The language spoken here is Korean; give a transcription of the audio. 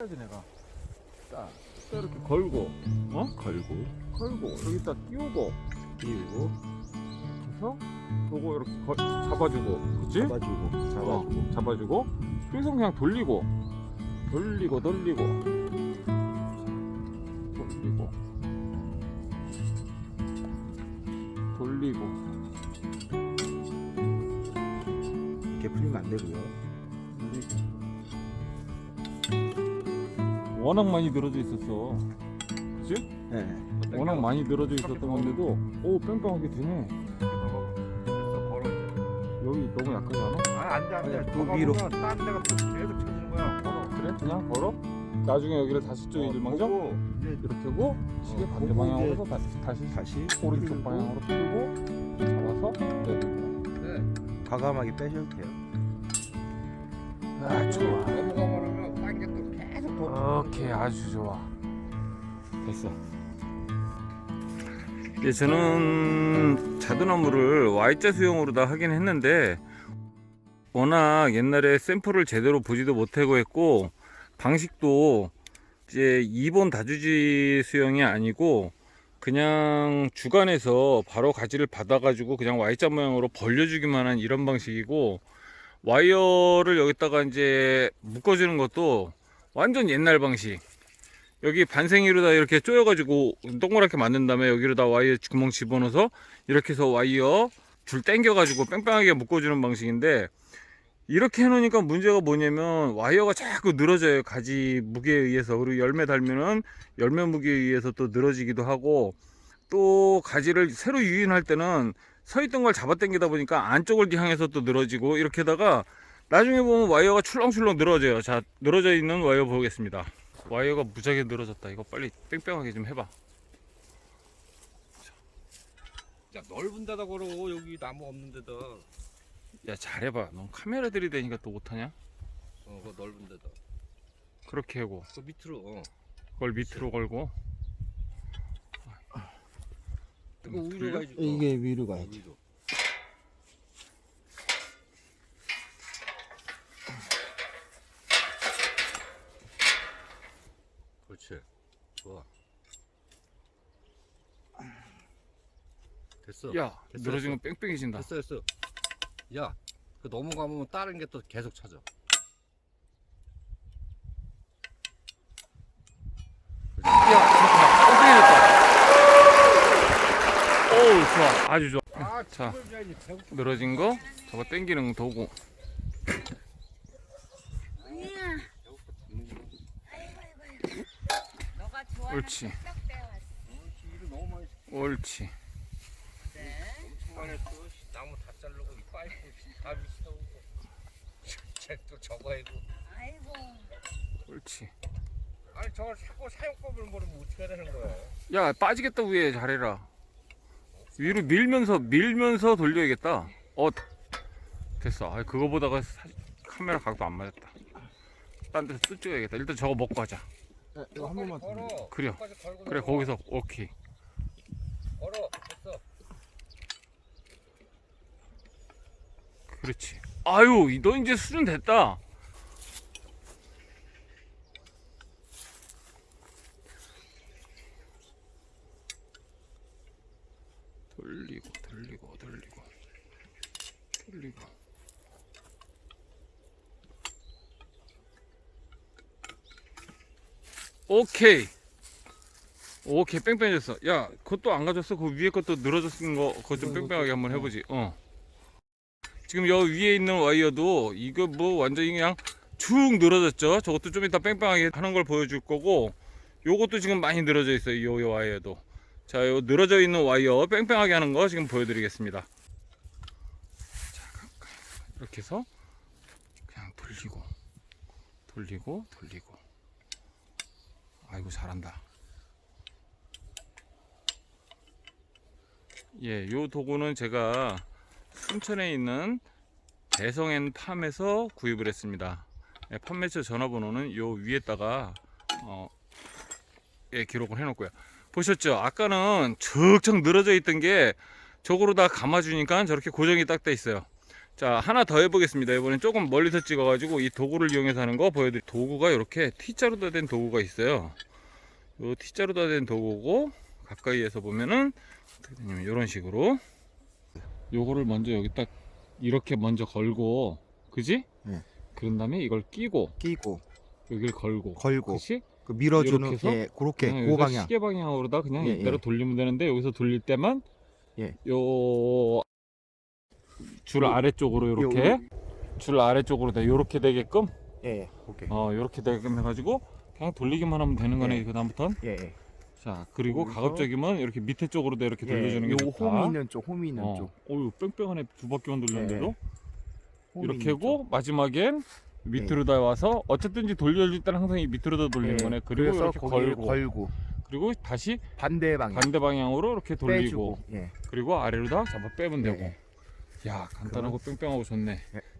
해야지 내가. 딱, 딱 이렇게 걸고. 어? 걸고. 걸고 여기다 띄우고. 띄우고. 그래서 요거 이렇게 걸, 잡아주고. 그치? 잡아주고 잡아주고. 어, 잡아주고. 그래서 그냥 돌리고. 돌리고 돌리고. 돌리고. 돌리고. 이렇게 풀리면 안 되고요 워낙 많이 늘어져 있었어 그치? 네. 워낙 많이 늘어져 있었던 건데도 오 뺑뺑하게 되네 여기 너무 약하지 않아? 아, 안 돼, 안 돼. 아니, 더그 위로. 딴 데가 또 계속 쳐지는 거야. 걸어. 그래? 그냥 걸어? 나중에 여기를 다시 쪼이줄 망정? 보고 이제 이렇게 하고 시계 어, 반대 보고 방향으로 이제 다시, 다시 다시 오른쪽 방향으로 풀고 잡아서 내리고 네. 과감하게 빼셔도 돼요 아좋 오케이 아주 좋아. 됐어. 예, 저는 자두나무를 Y자 수용으로 다 하긴 했는데 워낙 옛날에 샘플을 제대로 보지도 못하고 했고 방식도 이제 2번 다주지 수용이 아니고 그냥 주간에서 바로 가지를 받아가지고 그냥 Y자 모양으로 벌려주기만 한 이런 방식이고 와이어를 여기다가 이제 묶어주는 것도 완전 옛날 방식. 여기 반생이로 다 이렇게 쪼여가지고 동그랗게 만든 다음에 여기로 다 와이어 구멍 집어넣어서 이렇게 해서 와이어 줄 당겨가지고 뺑뺑하게 묶어주는 방식인데 이렇게 해놓으니까 문제가 뭐냐면 와이어가 자꾸 늘어져요 가지 무게에 의해서 그리고 열매 달면은 열매 무게에 의해서 또 늘어지기도 하고 또 가지를 새로 유인할 때는 서 있던 걸 잡아 당기다 보니까 안쪽을 향해서 또 늘어지고 이렇게다가 나중에 보면 와이어가 출렁출렁 늘어져요. 자, 늘어져 있는 와이어 보겠습니다. 와이어가 무지하게 늘어졌다. 이거 빨리 뺑뺑하게 좀 해봐. 야, 넓은 데다 걸어. 여기 나무 없는 데다. 야, 잘해봐. 넌 카메라 들이대니까 또 못하냐? 어, 그 넓은 데다. 그렇게 하고 그 밑으로. 어. 그걸 밑으로 걸고 이거 음, 위로? 가야지. 어. 이게 위로 어, 가야지 위로. 그렇지. 좋아. 됐어. 야, 됐어, 늘어진 건 뺑뺑해진다. 됐어, 됐어. 야, 그 넘어가면 다른 게 또 계속 찾아. 좋아. 아주 좋아. 아, 자. 늘어진 거 저거 당기는 도구. 너가 좋아하는 옳지. 일을 너무 많이 옳지. 엄청 많이 했어. 나무 다 자르고 이 파이프 다 미쳐오고. 쟤또 저거 해고. 아이고. 옳지. 아니 저걸 자꾸 사용법을 모르면 어떻게 해야 되는 거야? 야 빠지겠다 위에 잘해라 위로 밀면서 밀면서 돌려야겠다 어 됐어 아 그거 보다가 사- 카메라 각도 안 맞았다 딴 데서 또 찍어야겠다 일단 저거 먹고 하자 네, 이거 한 번만 더 걸어. 끝까지 걸고 그래 넘어가. 거기서 오케이 걸어. 됐어. 그렇지 아유 너 이제 수준 됐다 돌리고 돌리고 돌리고 돌리고 오케이. 오케이 뺑뺑해졌어. 야 그것도 안 가졌어? 그 위에 것도 늘어졌은 거 그거 좀 뺑뺑하게 한번 해보지. 어. 지금 여기 위에 있는 와이어도 이거 뭐 완전히 그냥 축 늘어졌죠? 저것도 좀 이따 뺑뺑하게 하는 걸 보여줄 거고 요것도 지금 많이 늘어져 있어요 요, 요 와이어도. 자, 요 늘어져 있는 와이어 뺑뺑하게 하는 거 지금 보여드리겠습니다. 자, 이렇게 해서 그냥 돌리고, 돌리고, 돌리고. 아이고 잘한다. 예, 요 도구는 제가 순천에 있는 대성앤 팜에서 구입을 했습니다. 예, 판매처 전화번호는 요 위에다가 어, 예, 기록을 해놓고요. 보셨죠? 아까는 척척 늘어져 있던 게 저거로 다 감아주니까 저렇게 고정이 딱 돼 있어요. 자 하나 더 해보겠습니다 이번엔 조금 멀리서 찍어 가지고 이 도구를 이용해서 하는 거 보여드릴 도구가 이렇게 T자로 다 된 도구가 있어요 요 T자로 다 된 도구고 가까이에서 보면은 어떻게 되냐면 이런 식으로 요거를 먼저 여기 딱 이렇게 먼저 걸고 그지? 네. 그런 다음에 이걸 끼고 끼고 여기를 걸고 걸고 그치? 그 밀어주는 이렇게 해서 예, 그렇게 그냥 그 여기서 방향. 시계 방향으로다 그냥 예, 이대로 예. 돌리면 되는데 여기서 돌릴 때만 예. 요 줄 요- 아래쪽으로 요- 이렇게 줄 아래쪽으로 돼 요렇게 되게끔 예, 예. 오케이. 어 요렇게 되게끔 해가지고 그냥 돌리기만 하면 되는 거네 예. 그 다음부턴 예, 예. 자 그리고 거기서- 가급적이면 이렇게 밑에 쪽으로도 이렇게 돌려주는 예, 게요 좋다 홈이 있는 쪽, 홈이 있는 어. 쪽. 어유 뺑뺑하네 두 바퀴만 돌렸는데도 예. 홈이 이렇게 하고 마지막엔 밑으로 다 와서 어쨌든지 돌려줄 때는 항상 이 밑으로 다 돌리는 예. 거네 그리고 이렇게 걸고 걸고 그리고 다시 반대 방향 반대 방향으로 이렇게 돌리고 빼주고. 예. 그리고 아래로 다 잡아 빼면 예, 되고 예. 야 간단하고 뺑뺑하고 좋네 예. 오케이